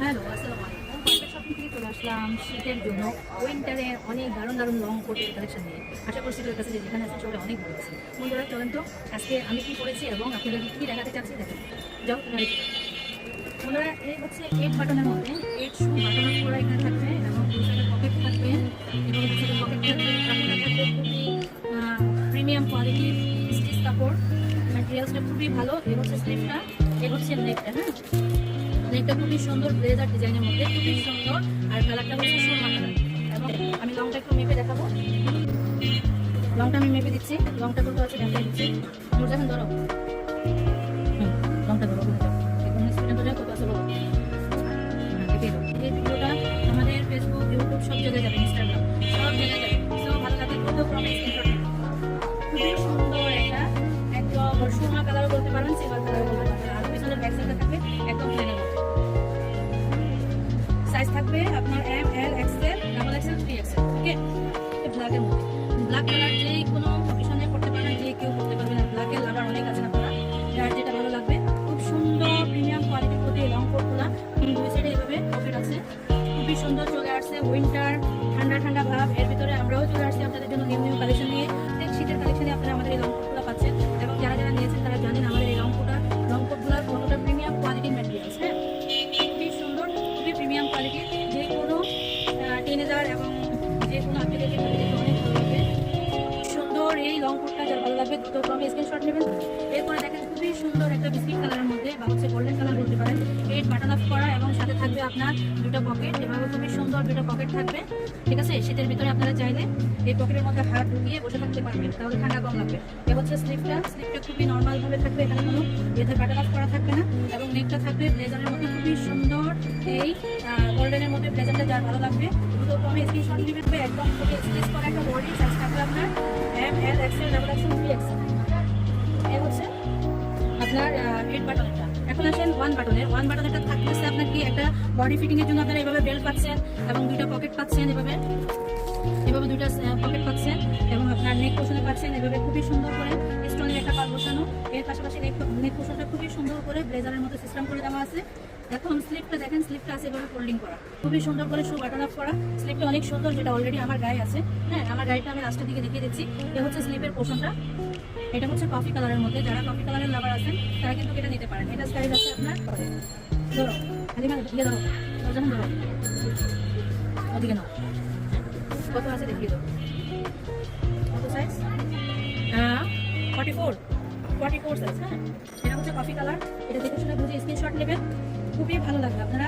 Hello shopping আসলাম শীতের জন্য। উইন্টারে অনেক দারুণ দারুণ লং কোটের কালেকশন নিয়ে। আশা করছি তোর অনেক ভালো আছে। বন্ধুরা আজকে আমি কি করেছি এবং আপনাদের কি দেখাতে চাচ্ছি যাও। বন্ধুরা, এই হচ্ছে এইট বাটনের মধ্যে এইট শু বাটন আপ এখানে থাকবে এবং পকেট থাকবে এবং পকেট প্রিমিয়াম কোয়ালিটির স্টিচ কাপড়। ম্যাটেরিয়ালসটা খুবই ভালো। এ হচ্ছে স্লিপটা এ হচ্ছে নেকটা হ্যাঁ? নেকটা খুবই সুন্দর ব্লেজার ডিজাইনের মধ্যে, খুবই সুন্দর। আর কালারটা হচ্ছে সুন্দর এবং আমি লংটা একটু মেপে দেখাবো। লংটা আমি মেপে দিচ্ছি। লংটা কত আছে দেখাই দিচ্ছি। ধরো। থাকবে আপনার M L XL double XL three XL ব্ল্যাকের মধ্যে। ব্ল্যাক কালার যে কোনো অকেশনে করতে পারেন, যে কেউ করতে পারবেন ব্ল্যাকের লাভার অনেক আছেন আপনারা। যার যেটা ভালো লাগবে। খুব সুন্দর প্রিমিয়াম কোয়ালিটির মধ্যে লং কোটগুলা দুই সাইডে এভাবে পকেট আছে। খুবই সুন্দর চলে আসছে উইন্টার ঠান্ডা ঠান্ডা ভাব। এর ভিতরে আমরাও চলে আসছি আপনাদের জন্য নিউ নিউ কালেকশন নিয়ে। শীতের কালেকশনে আপনারা আমাদের এই লং কোটগুলো পাচ্ছেন। এবং যারা যারা নিয়েছেন, তারা জানেন আমাদের এই লং কোটা লং কোটগুলোর কতটা প্রিমিয়াম কোয়ালিটির ম্যাটেরিয়ালস হ্যাঁ? খুবই সুন্দর, খুবই প্রিমিয়াম কোয়ালিটির টিনেজার এবং যে কোনো লাগবে। সুন্দর এই লং কোটটা যার ভালো লাগবে দ্রুত ক্রমে স্ক্রিনশট নেবেন। এরপরে দেখেন খুবই সুন্দর একটা বিস্কিট কালারের মধ্যে, বা হচ্ছে গোল্ডেন কালার বলতে পারেন এইট বাটন অফ করা এবং সাথে থাকবে আপনার দুটো পকেট এভাবে খুবই সুন্দর দুটো পকেট থাকবে, ঠিক আছে? শীতের ভিতরে আপনারা চাইলে এই পকেটের মধ্যে হাত ঢুকিয়ে বসে থাকতে পারবেন, তাহলে ঠান্ডা কম লাগবে। এ হচ্ছে স্লিপটা স্লিপটা খুবই নর্মাল ভাবে থাকবে এখানে কোনো এতে বাটন করা থাকবে না, এবং নেকটা থাকবে ব্লেজারের মধ্যে খুবই সুন্দর এই গোল্ডেনের মধ্যে ব্লেজারটা যার ভালো লাগবে। দ্রুত ক্রমে স্ক্রিনশট নেবেন একদম খুবই করা একটা বডি সাইজ থাকবে আপনার M L XL double XL এ হচ্ছে আপনার এইট বাটনেরটা এখন আসেন ওয়ান বাটনের ওয়ান বাটনেরটা থাকতেছে আপনার কি একটা বডি ফিটিং এর জন্য আপনারা এভাবে বেল্ট পাচ্ছেন এবং দুইটা পকেট পাচ্ছেন এভাবে। এভাবে দুইটা পকেট পাচ্ছেন এবং আপনার নেক পোষণে পাচ্ছেন। এভাবে খুবই সুন্দর করে স্টোনের একটা পাল বসানো। এর পাশাপাশি নেক নেক পোষণটা খুবই সুন্দর করে ব্লেজারের মতো সিস্টেম করে দেওয়া আছে। এখন স্লিপটা দেখেন স্লিপটা আছে এভাবে ফোল্ডিং করা। খুবই সুন্দর করে শু বাটন আপ করা। স্লিপটা অনেক সুন্দর, যেটা অলরেডি আমার গায়ে আছে। হ্যাঁ আমার গায়েটা আমি লাস্টের দিকে দেখিয়ে দিচ্ছি। এ হচ্ছে স্লিপের পোষণটা এটা হচ্ছে কফি কালারের মধ্যে। যারা কফি কালারের লাভার আছেন, তারা কিন্তু এটা নিতে পারেন। এটা সাইজ আছে আপনার, ধরো দিয়ে ধরো। দরজান ধরো ওদিকে নাও। কত আছে দেখিয়ে দাও। কত size forty four forty four size হ্যাঁ এটা হচ্ছে কফি কালার এটা দেখে শুনে বুঝে স্ক্রিনশট নেবেন। খুবই ভালো লাগবে আপনারা।